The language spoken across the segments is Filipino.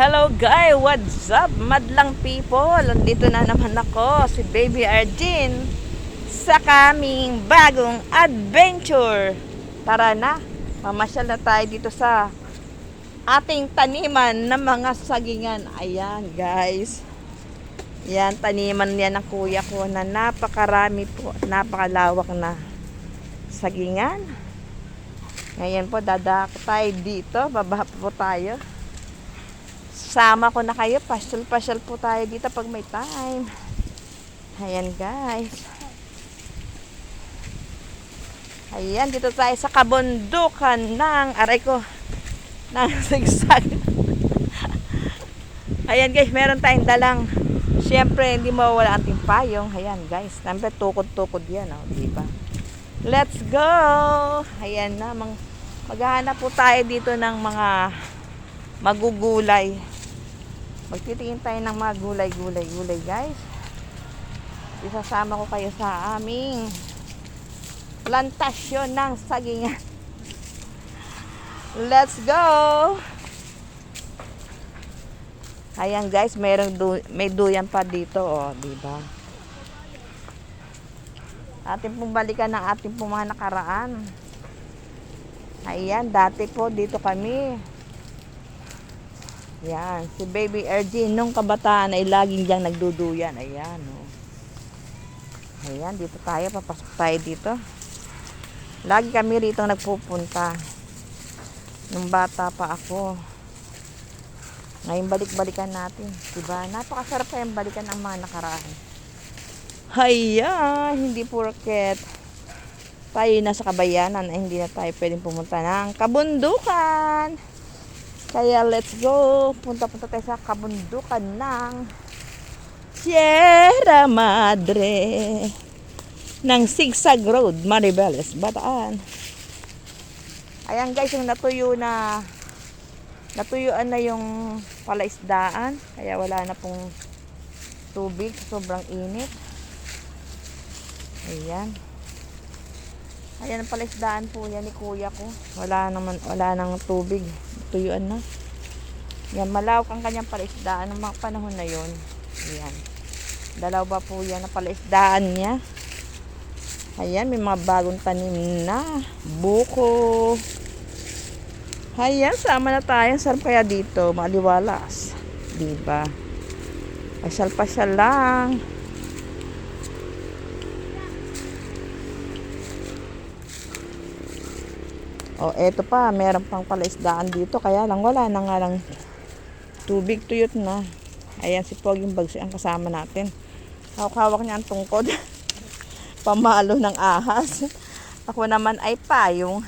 Hello guys, what's up madlang people? Nandito na naman ako, si Baby Arjin sa kaming bagong adventure. Tara na, mamasyal na tayo dito sa ating taniman ng mga sagingan. Ayan guys. Yan, taniman yan ng kuya ko na napakarami po, napakalawak na sagingan. Ngayon po, dadako tayo dito, baba po tayo. Sama ko na kayo. Pasyal-pasyal po tayo dito pag may time. Ayan guys. Ayan, dito tayo sa kabundukan ng, aray ko, ng sigsag. Ayan guys, meron tayong dalang, syempre hindi mawawala ang timpayong. Ayan guys, siyempre tukod-tukod yan, oh, di ba? Let's go! Ayan na, mang, maghahanap po tayo dito ng mga magugulay. Magtitingin tayo ng mga gulay-gulay-gulay, guys. Isasama ko kayo sa aming plantasyon ng sagingan. Let's go! Ayan guys, mayroong du- may duyan pa dito, oh, di ba? Ating pong balikan ng ating pong mga nakaraan. Ayan, dati po dito kami. Yan, si Baby Ergin nung kabataan ay laging diyang nagduduyan. Ayan, oh. Ayan, dito tayo, papasok tayo dito. Lagi kami rito nagpupunta. Nung bata pa ako. Ngayon balik-balikan natin. Diba? Napakasarap kayang balikan ang mga nakaraan. Haya, hindi porket tayo nasa kabayanan ay hindi na tayo pwedeng pumunta ng kabundukan. Kaya let's go. Punta-punta tayo sa kabundukan ng Sierra Madre ng Sigsag Road, Maribeles, Bataan. Ayan guys, yung natuyo na natuyuan na yung palaisdaan. Kaya wala na pong tubig. Sobrang init. Ayan. Ayan ang palaisdaan po yan ni kuya ko. Wala naman, wala nang tubig. Tuyuan na. Yan, malawak ang kanyang palaisdaan ng mga panahon na yon. Ayan. Dalawa po yan ang palaisdaan niya. Ayan, may mga bagong tanim na. Buko. Ayan, sama na tayo. Sarap kaya dito. Maliwalas. Diba? Pasyal-pasyal lang. O, eto pa, meron pang pala isdaan dito. Kaya lang, wala na nga lang tubig tuyot na. Ayan, si Poging Bagsi ang kasama natin. Hawak-hawak niya ang tungkod. Pamalo ng ahas. Ako naman ay payong.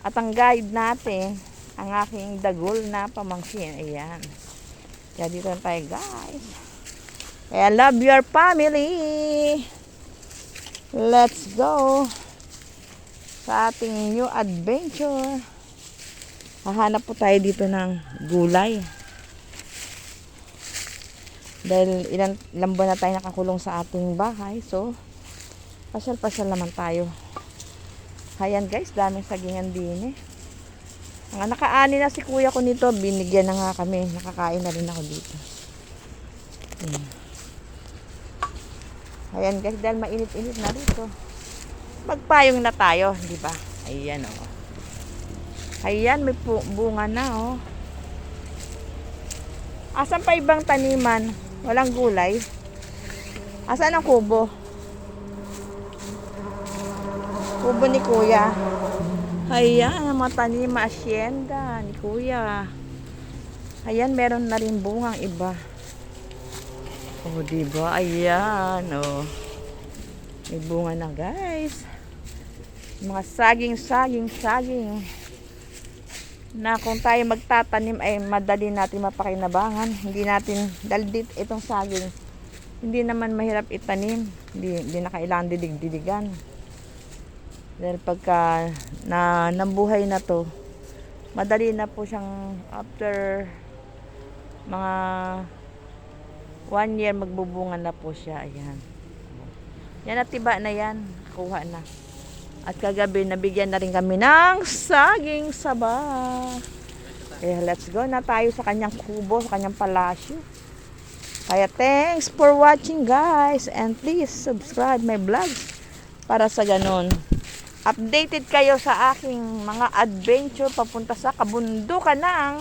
At ang guide natin, ang aking dagol na pamangkin. Ayan. Kaya dito na tayo, guys. Kaya love your family. Let's go sa ating new adventure. Hahanap po tayo dito ng gulay. Dahil ilan, ilang buwan na tayo nakakulong sa ating bahay. So, pasyal-pasyal naman tayo. Ayan guys, daming sagingan din eh. Ang nakaani na si kuya ko nito, binigyan na nga kami. Nakakain na rin ako dito. Ayan. Ayan guys, dahil mainit-init na rito magpayong na tayo, di ba? Ayan oh. Ayan, may bunga na oh. Asan pa ibang taniman? Walang gulay. Asan ang kubo? Kubo ni kuya. Ayan, ang mga tanim, asyenda ni kuya. Ayan, meron na rin bungang iba. Oh, di ba? Ayan, oh. May bunga na, guys. Mga saging, saging, saging. Na kung tayo magtatanim ay madali natin mapakinabangan. Hindi natin, dahil dit, itong saging, hindi naman mahirap itanim. Hindi, hindi na kailangan didig-diligan. Dahil pagka na, nabuhay na to, madali na po siyang after mga one year magbubunga na po siya. Ayan. Yan at tiba na yan. Kuha na. At kagabi, nabigyan na rin kami ng saging saba. Kaya let's go na tayo sa kanyang kubo, sa kanyang palasyo. Kaya thanks for watching guys and please subscribe my vlogs para sa ganun. Updated kayo sa aking mga adventure papunta sa kabundukan ng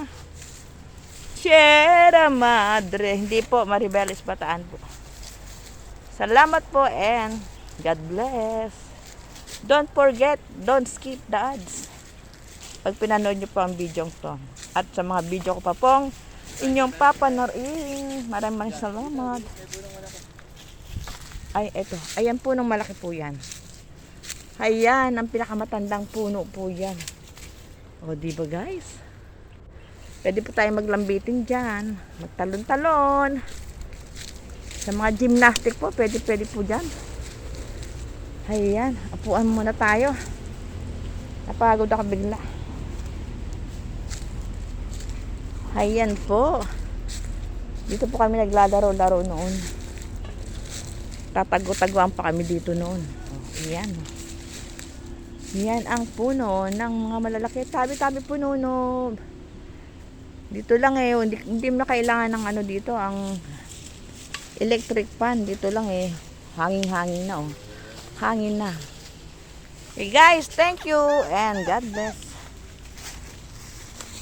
Sierra Madre. Hindi po, Maribeles Bataan po. Salamat po and God bless. Don't forget, don't skip the ads. Pag pinanood nyo po ang video to. At sa mga video ko pa pong inyong papanoorin. Maraming salamat. Ay, eto. Ayan po ng malaki po yan. Ayan, ang pinakamatandang puno po yan. O, di ba guys? Pwede po tayo maglambitin dyan. Magtalon-talon. Sa mga gymnastic po, pwede, pwede po dyan. Ayan, apuan muna tayo. Napagod ako bigla. Ayan po. Dito po kami naglalaro-laro noon. Tatago-taguan pa kami dito noon. Oh, ayan. Yan ang puno ng mga malalaki. Tabi-tabi puno no. Dito lang eh. Hindi, hindi na kailangan ng ano dito. Ang electric fan. Dito lang eh. Hangin-hangin na oh. Hangin na. Hey guys, thank you and God bless.